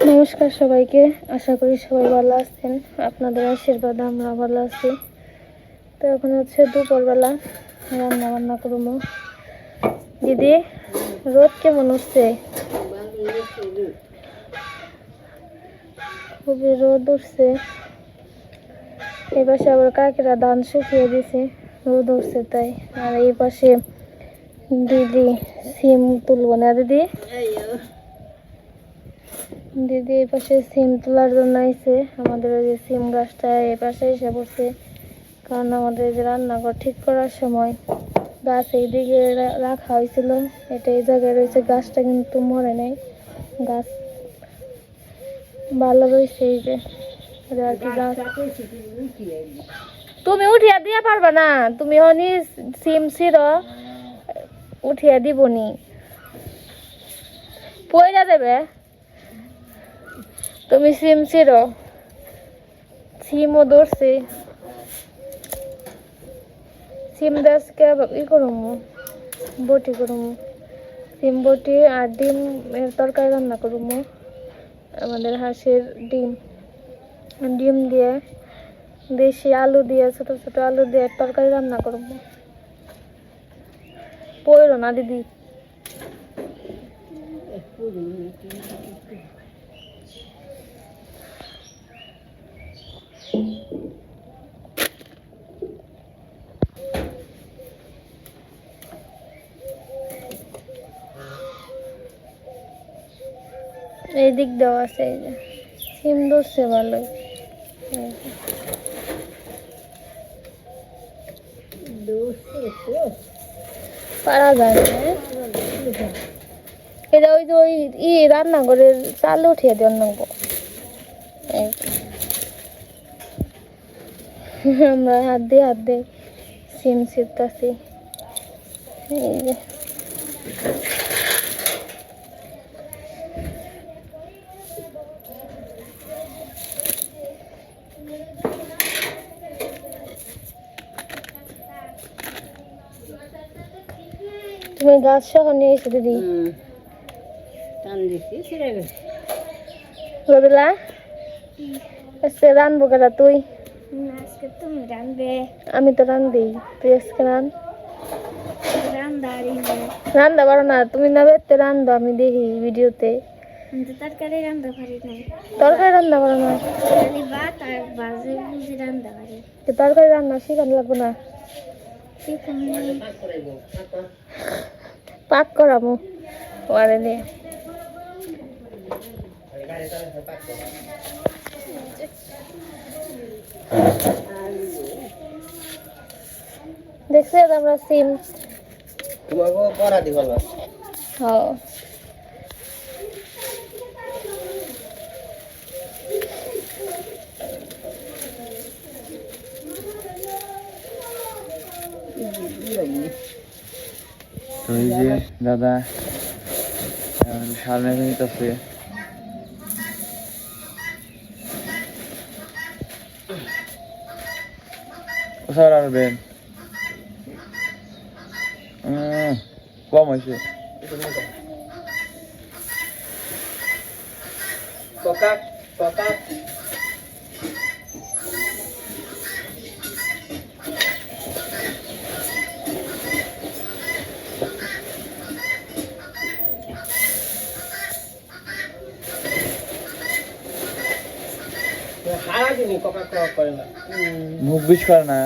নমস্কার সবাইকে। আশা করি সবাই ভালো আছেন। আপনাদের আশীর্বাদ আমরা ভালো আছি। তো এখন হচ্ছে দুপুরবেলা রান্না বান্না করব। দিদি, রোদ কেমন উঠছে? খুবই রোদ উঠছে। এই পাশে আবার কাকিরা ধান শুকিয়ে দিছে। রোদ উঠছে তাই। আর এই পাশে দিদি সিম তুলবো না, দিদি? দিদি এই পাশে সিম তোলার জন্য আইছে। আমাদের ওই যে সিম গাছটা এই পাশে এসে পড়ছে। কারণ আমাদের যে রান্নাঘর ঠিক করার সময় গাছ এইদিকে রাখা হয়েছিল। এটা এই জায়গায় রয়েছে, গাছটা কিন্তু মরে নাই। গাছ ভালো রয়েছে এই যে। গাছ। তুমি উঠিয়া দিয়া পারবা না। তুমি হনি সিম সির উঠিয়া দিবনি। পয়রা দেবে। তুমি সিম ছিড়ো। সিমও ধরছি। সিম দাসকে ই করুম, বটি করুম। সিম, বটি আর ডিম তরকারি রান্না করুম। আমাদের হাঁসের ডিম। ডিম দিয়ে দেশি আলু দিয়ে, ছোট ছোট আলু দিয়ে তরকারি রান্না করব পড়ো না, দিদি। এই দিক দেওয়া আছে, এই যে। সিম ধরছে ভালোই পারা যায় হ্যাঁ? এটা ওই যে ওই ই রান্নাঘরের চাল উঠিয়ে দেওয়ার এই আমরা হাত দিয়ে হাত দিয়ে সিম সিটতাছি এই যে। তুমি গাছ সহ নিয়ে এসো দিদি। টান দিছি ছিঁড়ে গেছে। রবিলা আজকে রানবো কেটা তুই? আজকে তুমি রানবে। আমি তো রান্ধি তুই আজকে রান। রান্ধা পারো না তুমি না বেরতে রান্ধো আমি দেখি ভিডিওতে। তরকারি রান্দা পারি না তরকারি রান্না পারো না? রান্দা তরকারি শিখানো লাগবো না? আমি পাক করামো ওয়ারে দেখছি আমরা সিম। তোমাকেও পড়া দিব না। হ্যাঁ। তো এই যে দাদা সামনে নিতেছে কোথায় আনবেন কম হয়েছে। কোকা করে না। মুখ বিষ করে না?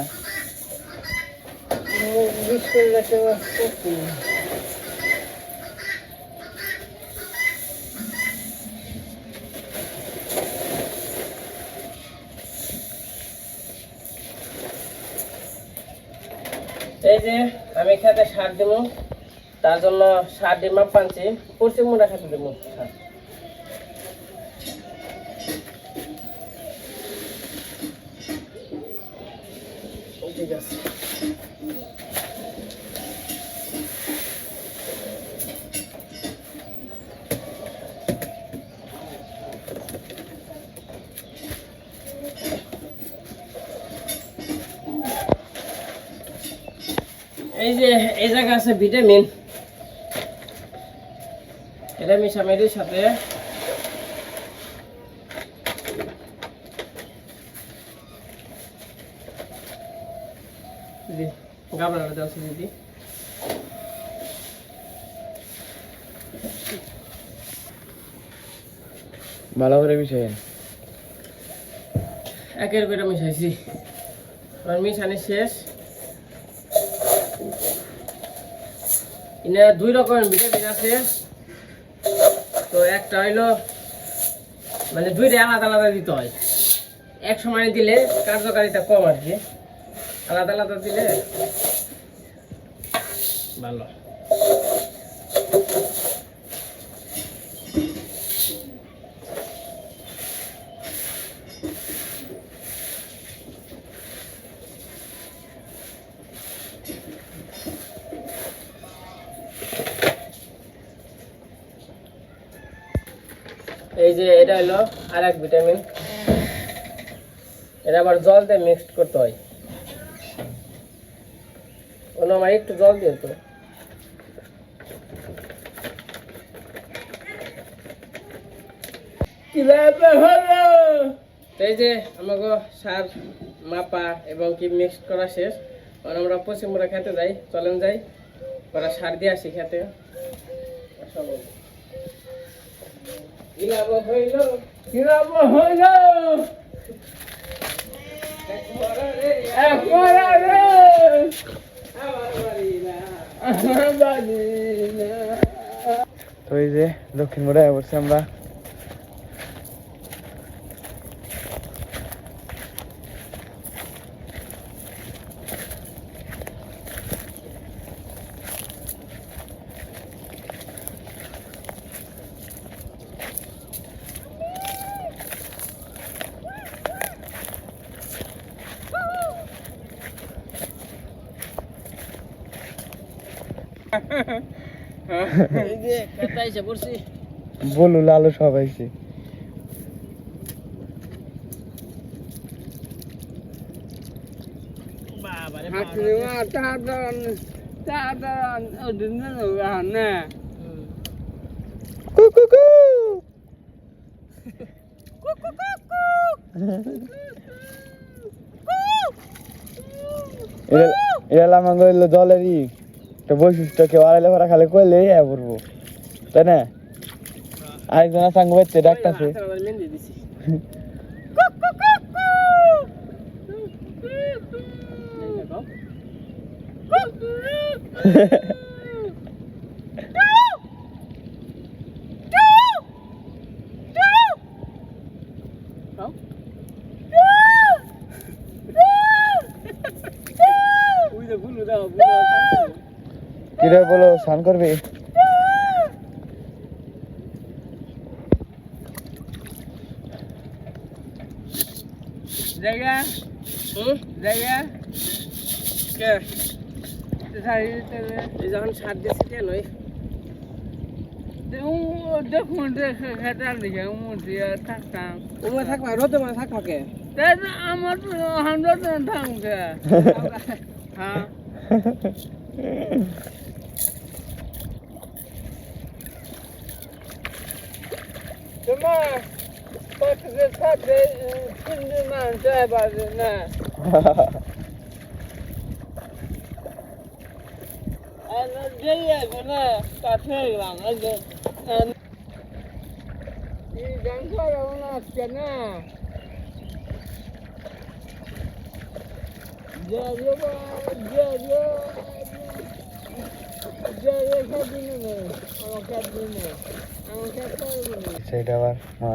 বিশ করে রাখতে করছি এই যে আমি খেতে সার দেব তার জন্য সার দিয়ে মাপ পানছি পশ্চিম মুড়া খেতে দেবো সার ঠিক আছে। এই যে এই জায়গা আছে ভিটামিন। এটা মিশামেরির সাথে গাবড়া দেওয়া আছে দিদি ভালো করে বিষয় একের করে মিশাইছি। আমার মিশানি শেষ। এনে দুই রকমের ভিটামিন আছে। তো একটা হইল মানে দুইটা আলাদা আলাদা দিতে হয়। এক সময় দিলে কার্যকারিতা কম আর কি। আলাদা আলাদা দিলে ভালো। এই যে এটা হলো আর এক ভিটামিন। এটা আবার জল দিয়ে মিক্সড করতে হয়। অন্য আমার একটু জল দিয়ে তো। তো এই যে আমাকে সার মাপা এবং কি মিক্সড করা শেষ এখন আমরা পশ্চিমবঙ্গে খেতে যাই চলেন যাই। ওরা সার দিয়ে আসি খেতে। হইল হইল তো এই যে দক্ষিণ মোড়ায় বসছি আমরা এই যে খেতে এসে পড়ছি বলু লালু সব আইছে বাবারে হাসলি মা তাড়াতাড়ি তাড়াতাড়ি ওদিন না। কুকুকু এটা আমার হইল জলেরই। একটা বৈশিষ্ট্য কেউ আড়াইলে ভরা খালে কইলে হ্যাঁ পড়ব। তাই না? আরেকজন সাঙ্গ বাচ্চা ডাকতাছে কিরে বলো স্নান করবি জায়গা? হুম? জায়গা? কে? যখন সার দিয়েছি কেন ওই দেখুন খেতাম দেখে মুরগি থাকতাম। উমে থাকবা? রোদে মানে থাকবা কে? তাই তো আমার তো হান্ড্রেড থাকবে হ্যাঁ। তোমার পাশে সাথে তিনজন মানুষ পারে না আর যেই আছে না কাছে গেলাম এই গান করা আজকে না জয় জয় জয় জয় খাবি না আমার খাবি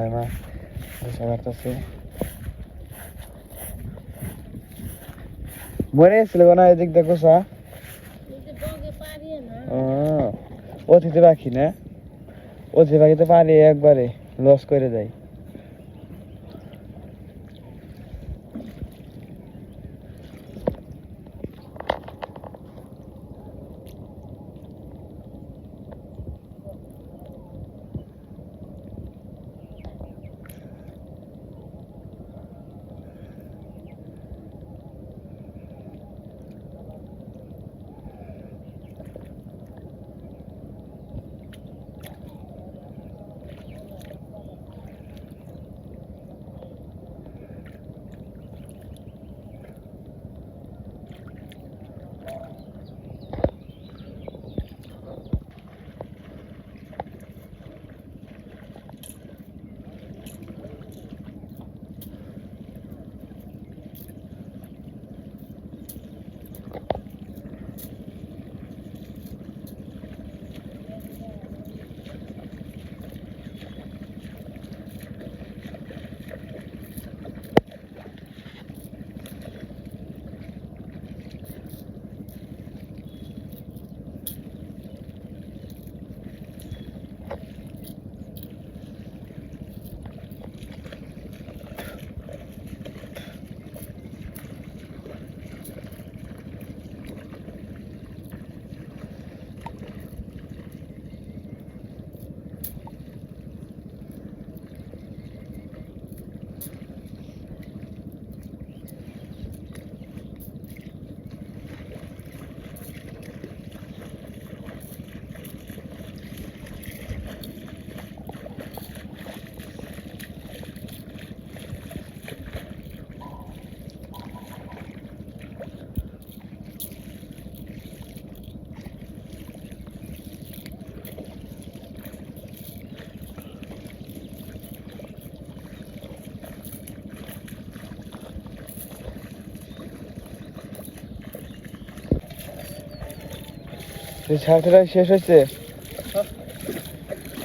না বুঝতে পারতেছি মরে গেছিল না, এদিক দেখো সা। অতিথি পাখি না? অতিথি পাখি তো পারি একবারে লস করে দেয়। তুই শাকটা শেষ হয়েছে।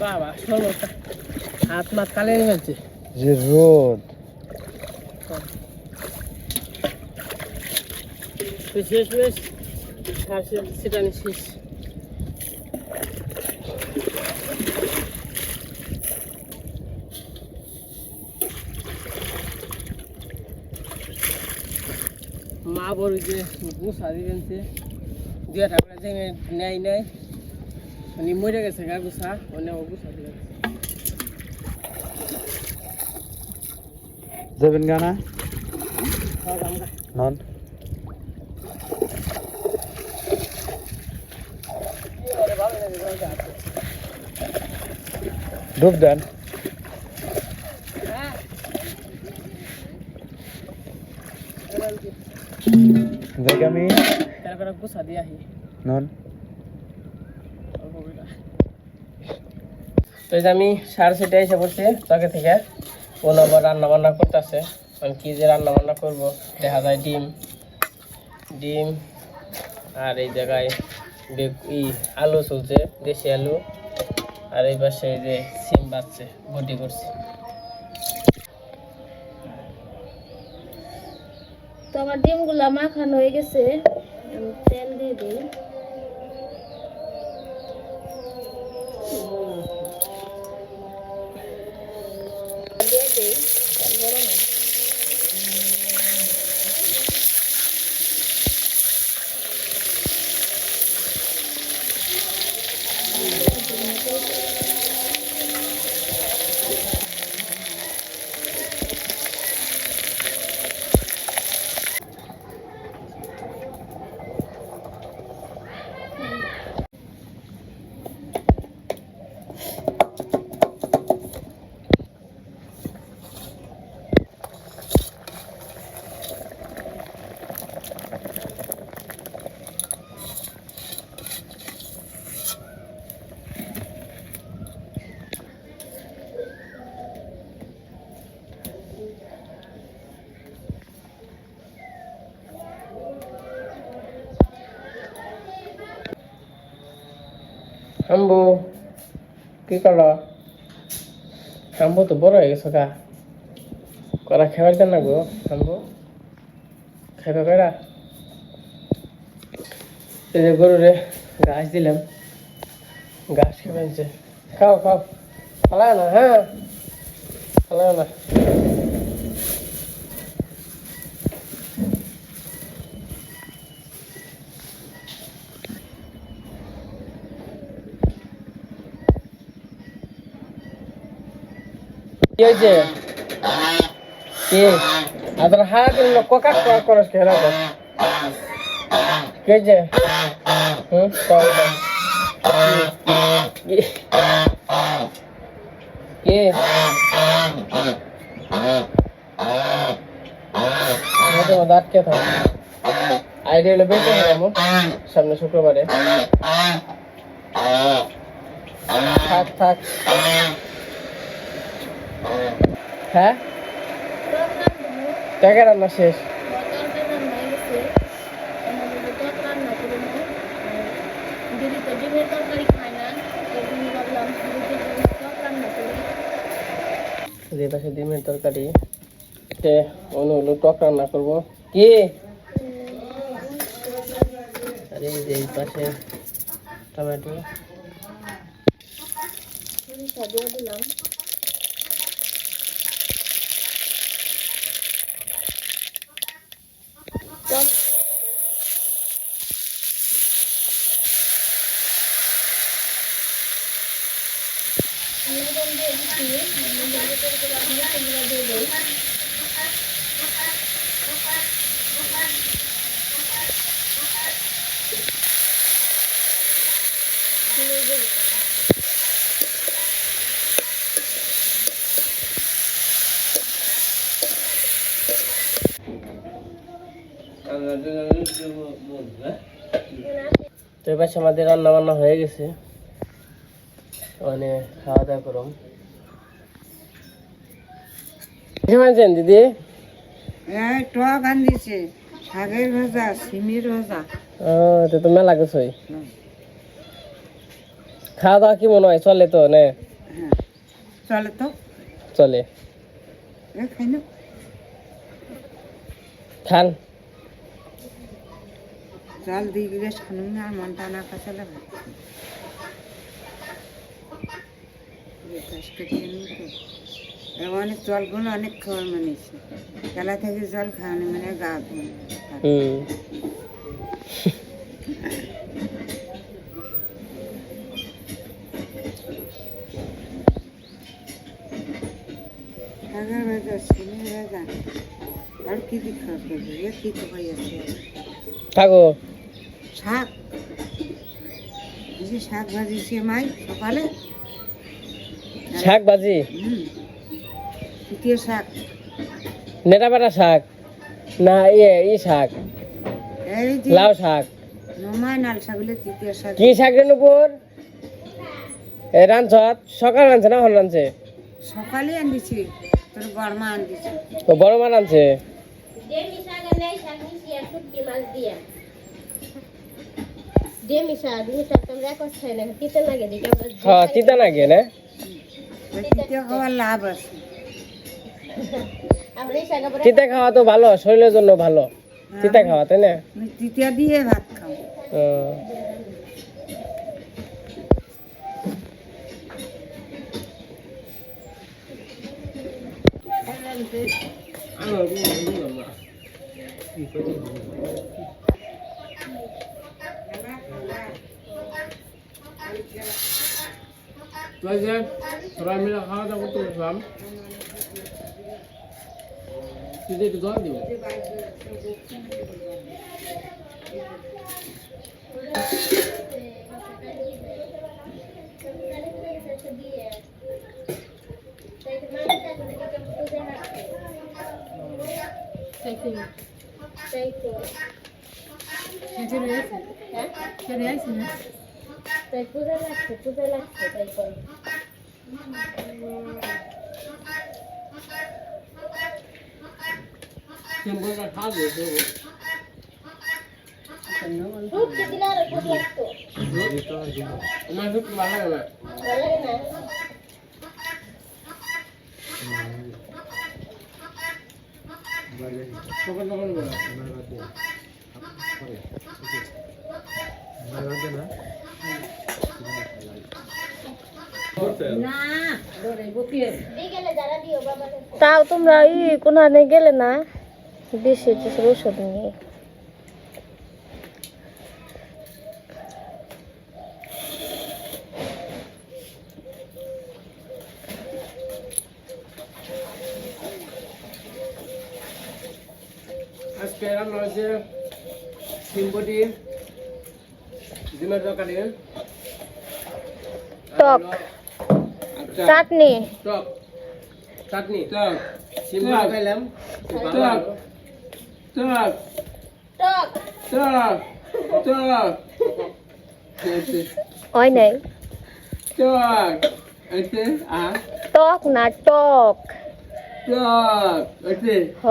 বাবা সমস্যা হাত মাত কালে ফেলছে যে রোদ। শেষ বেশ আর সেটা শেষ। মা বড় যে গুছা দিবেন দুয়া ঠাকুরা যে নেয় নেয় মানে মরে গেছে গা গুছা অন্য গুছা দিবেন যাবেন গানা নন? ডুব দেন। দেখ আমি। তারপরে গুছা দিয়ে আহি। নন। তো এই যে আমি সাড়ে এসে পড়ছি থেকে ও আবার রান্না বান্না করতেছে। আমি কি যে রান্না বান্না করব দেখা যায় ডিম। ডিম আর এই জায়গায় ই আলু চলছে দেশি আলু। আর এই পাশে এই যে সিম বাচ্ছে বটি করছে। তো আমার ডিমগুলা মাখানো হয়ে গেছে। আমি তেল দিয়ে দিই। দিয়ে দিই তেল গরম হাম্বু কি করো? হাম্বু তো বড় হয়ে গেছো গা। করা খাবার না গো হাম্বু খাইবা কয়রা এই যে গরুরে ঘাস দিলাম। ঘাস খেয়ে খাও খাও। ফালাও না হ্যাঁ। ফালাও না। কি হয়েছে কি? আদর হাত দিল কোকা কোয়া করস কে রাখো কি হয়েছে হুম, কও। কি? আটকে থাক। আইডিয়া হলো বেঁচে যাব সামনে শুক্রবারে। থাক থাক। হ্যাঁ? টাকা রান্না শেষ? যে পাশে ডিমের তরকারি, তে অনু হলো টক রান্না করব। কি? আরে যে পাশে টমেটো। দিলাম টমেটো লবণ দিয়ে দিচ্ছি লবণ দিয়ে করে আপনি তোমরা দিয়ে দিই তো এই পাশে আমাদের রান্না বান্না হয়ে গেছে। মানে খাওয়া দাওয়া করুন আছেন দিদি? টক আনিছে শাকের ভাজা সিমের ভাজা। ও তো তো মেলা গেছই খাওয়া দাওয়া কি মনে হয়? চলে তো নে? হ্যাঁ চলে তো। চলে। খান। জল দিয়ে গেলে শুনুন না মনটা না অনেক জলগুলো অনেক খাওয়ার মানিয়েছে। খেলা থেকে জল খাওয়ানো মানে গা ধুয়ে আগের বাজার ছেলে বাজার আর কি কি খাওয়া করবে? এ কি তো ভাই আছে? থাকো। শাক। শাক ভাজিছে মাই সকালে। শাক ভাজি? শাক। নেটা বেটা শাক? না ইয়ে ই শাক। এই লাউ শাক। তৃতীয় শাক। কি শাকের উপর এ সকাল রাঁধছে না হল রাঁধছে? সকালে তোর ও রাঁধছে? খাই না তিতে লাগে হ্যাঁ তিতা তৃতীয় খাওয়ার লাভ আছে। তিতা খাওয়া তো ভালো শরীরের জন্য ভালো। তিতা খাওয়া তাই না? আমি দিয়ে ভাত খাও ও। তো এই যে সবাই মিলে খাওয়া দাওয়া করতে বসলাম তুই একটু জল দিব তাই পূজা লাগছে পূজা লাগছে তাই করে। না? না সকাল সকাল বলা বাবা তাও তোমরা ই গেলে না? দেশে দেশের ওষুধ নিয়ে। আজকে রান্না হয়েছে সিম্পটি ডিমের তরকারি। টক। আচ্ছা চাটনি। টক। চাটনি। টক। সিম্পল খাইলাম। খুব ভালো লাগল। টক। হয় নাই। টক। না টক। হ।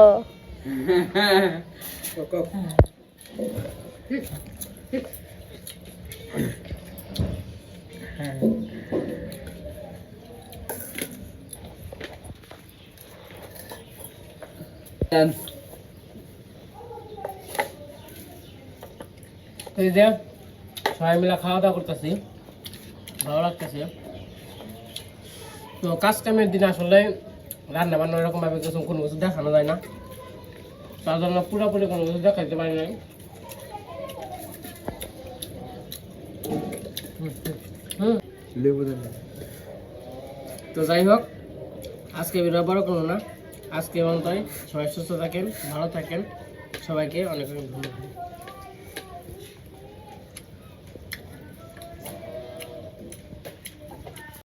এই যে সবাই মিলে খাওয়া দাওয়া করতেছি ভালো লাগতেছে। তো কাজ কামের দিন আসলে রান্না বান্না এরকম ভাবে কিছু কোনো কিছু দেখানো যায় না। তার জন্য পুরোপুরি কোনো কিছু দেখাইতে পারি নাই। তো যাই হোক আজকে ভিডিও বড় করব না। আজকে এবং তাই সবাই সুস্থ থাকেন ভালো থাকেন। সবাইকে অনেক অনেক ধন্যবাদ।